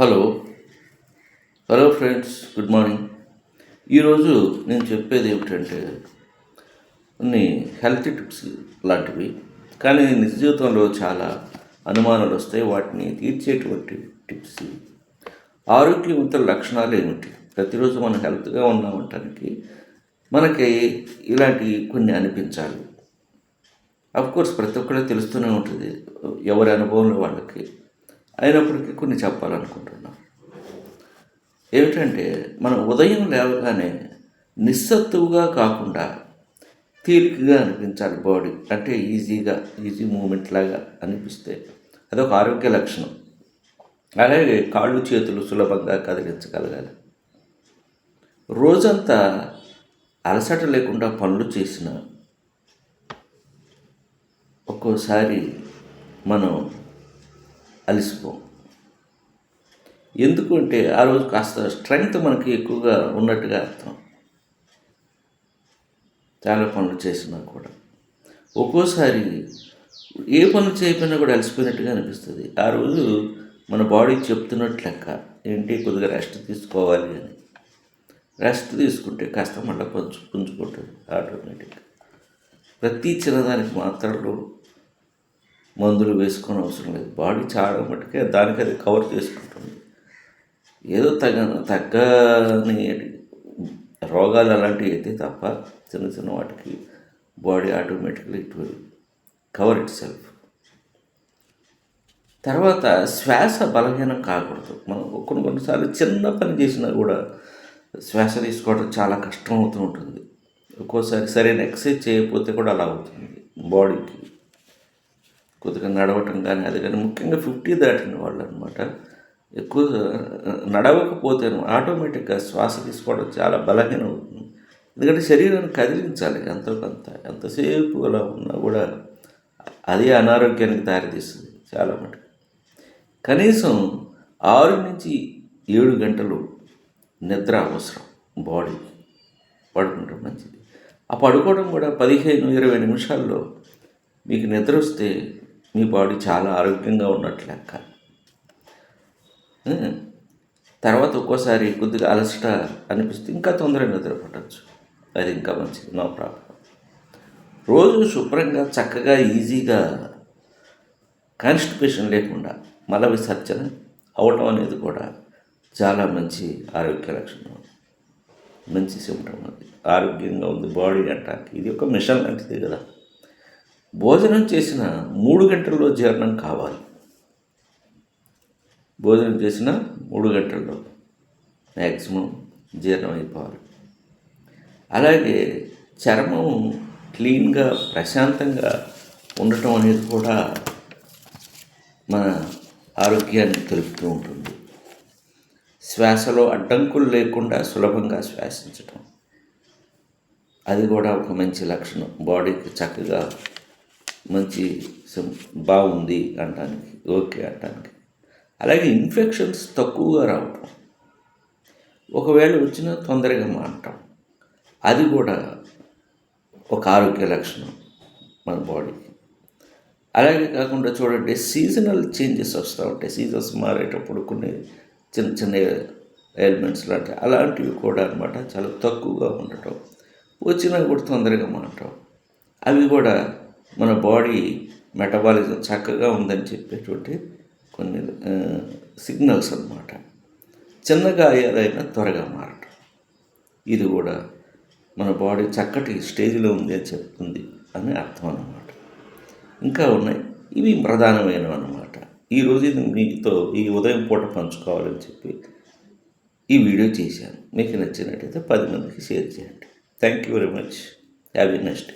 Hello. Hello friends good morning. ఈరోజు నేను చెప్పేది ఏమిటంటే కొన్ని హెల్త్ టిప్స్ లాంటివి కానీ నిజ జీవితంలో చాలా అనుమానాలు వస్తాయి. వాటిని తీర్చేటువంటి టిప్స్. ఇవి. ఆరోగ్యవంతుల లక్షణాలు ఏమిటి? ప్రతిరోజు మనం హెల్త్గా ఉన్నామంటానికి మనకి ఇలాంటి కొన్ని అనిపించాలి. అఫ్కోర్స్ ప్రతి ఒక్కరూ తెలుస్తూనే ఉంటుంది. ఎవరి అనుభవంలో వాళ్ళకి అయినప్పటికీ కొన్ని చెప్పాలనుకుంటున్నాం. ఏమిటంటే మనం ఉదయం లేవగానే నిస్సత్తువుగా కాకుండా తేలికగా అనిపించాలి బాడీ. అంటే ఈజీగా ఈజీ మూమెంట్ లాగా అనిపిస్తే అదొక ఆరోగ్య లక్షణం. అలాగే కాళ్ళు చేతులు సులభంగా కదిలించగలగాలి. రోజంతా అలసట లేకుండా పనులు చేసిన ఒక్కోసారి మనం అలసిపోం. ఎందుకు అంటే ఆ రోజు కాస్త స్ట్రెంగ్త్ మనకి ఎక్కువగా ఉన్నట్టుగా అర్థం. చాలా పనులు చేసినా కూడా. ఒక్కోసారి ఏ పనులు చేయకపోయినా కూడా అలసిపోయినట్టుగా అనిపిస్తుంది. ఆ రోజు మన బాడీ చెప్తున్నట్టు లెక్క ఏంటి కొద్దిగా రెస్ట్ తీసుకోవాలి అని. రెస్ట్ తీసుకుంటే కాస్త మళ్ళీ కొంచెం పుంజుకుంటుంది ఆటోమేటిక్గా. ప్రతి చిన్నదానికి మాత్రంలో మందులు వేసుకొని అవసరం లేదు. బాడీ చాలా మట్టుకే దానికి అది కవర్ చేసుకుంటుంది. ఏదో తగ్గ తగ్గని రోగాలు అలాంటివి అయితే తప్ప చిన్న చిన్న వాటికి బాడీ ఆటోమేటిక్గా it will cover itself. తర్వాత శ్వాస బలహీనం కాకూడదు. మనం కొన్ని కొన్నిసార్లు చిన్న పని చేసినా కూడా శ్వాస తీసుకోవడం చాలా కష్టం అవుతూ ఉంటుంది. ఒక్కోసారి సరైన ఎక్సర్సైజ్ చేయకపోతే కూడా అలా అవుతుంది బాడీకి. కొద్దిగా నడవటం కానీ అది కానీ ముఖ్యంగా ఫిఫ్టీ దాటిన వాళ్ళు అనమాట ఎక్కువ నడవకపోతే ఆటోమేటిక్గా శ్వాస తీసుకోవడం చాలా బలహీనం అవుతుంది. ఎందుకంటే శరీరాన్ని కదిలించాలి ఎంతో కొంత. ఎంతసేపు అలా ఉన్నా కూడా అది అనారోగ్యానికి దారితీస్తుంది చాలా మటుకు. కనీసం ఆరు నుంచి ఏడు గంటలు నిద్ర అవసరం బాడీకి పడుకుంటే మంచిది. ఆ పడుకోవడం కూడా పదిహేను ఇరవై నిమిషాల్లో మీకు నిద్ర వస్తే మీ బాడీ చాలా ఆరోగ్యంగా ఉన్నట్లు లెక్క తర్వాత ఒక్కోసారి కొద్దిగా అలసట అనిపిస్తే ఇంకా తొందరగా నిద్రపట్టచ్చు. అది ఇంకా మంచిది నో ప్రాబ్లం. రోజు శుభ్రంగా చక్కగా ఈజీగా కాన్స్టిపేషన్ లేకుండా మల విసర్జన అవటం అనేది కూడా చాలా మంచి ఆరోగ్య లక్షణం. మంచి సిమ్టమ్ అది. ఆరోగ్యంగా ఉంది బాడీ అంటానికి ఇది ఒక మిషన్ లాంటిది కదా. భోజనం చేసిన మూడు గంటల్లో జీర్ణం కావాలి. భోజనం చేసిన మూడు గంటల్లో మ్యాక్సిమం జీర్ణం అయిపోవాలి. అలాగే చర్మం క్లీన్గా ప్రశాంతంగా ఉండటం అనేది కూడా మన ఆరోగ్యాన్ని తెలుపుతూ ఉంటుంది. శ్వాసలో అడ్డంకులు లేకుండా సులభంగా శ్వాసించటం. అది కూడా ఒక మంచి లక్షణం. బాడీకి చక్కగా మంచి బాగుంది అంటానికి ఓకే అంటానికి. అలాగే ఇన్ఫెక్షన్స్ తక్కువగా రావటం. ఒకవేళ వచ్చినా తొందరగా మారటం. అది కూడా ఒక ఆరోగ్య లక్షణం మన బాడీకి. అలాగే కాకుండా చూడండి సీజనల్ చేంజెస్ వస్తూ ఉంటాయి. సీజన్స్ మారేటప్పుడు కొన్ని చిన్న చిన్న ఎలిమెంట్స్ లాంటివి అలాంటివి కూడా అనమాట చాలా తక్కువగా ఉండటం. వచ్చినా కూడా తొందరగా మానటం అవి కూడా మన బాడీ మెటబాలిజం చక్కగా ఉందని చెప్పేటువంటి కొన్ని సిగ్నల్స్ అన్నమాట. చిన్న గాయాలైనా త్వరగా మారటం. ఇది కూడా మన బాడీ చక్కటి స్టేజ్లో ఉంది అని చెప్తుంది అని అర్థం అనమాట ఇంకా ఉన్నాయి. ఇవి ప్రధానమైనవి అన్నమాట. ఈరోజు ఇది మీతో ఈ ఉదయం పూట పంచుకోవాలని చెప్పి ఈ వీడియో చేశాను. మీకు నచ్చినట్టయితే పది మందికి షేర్ చేయండి. Thank you very much happy next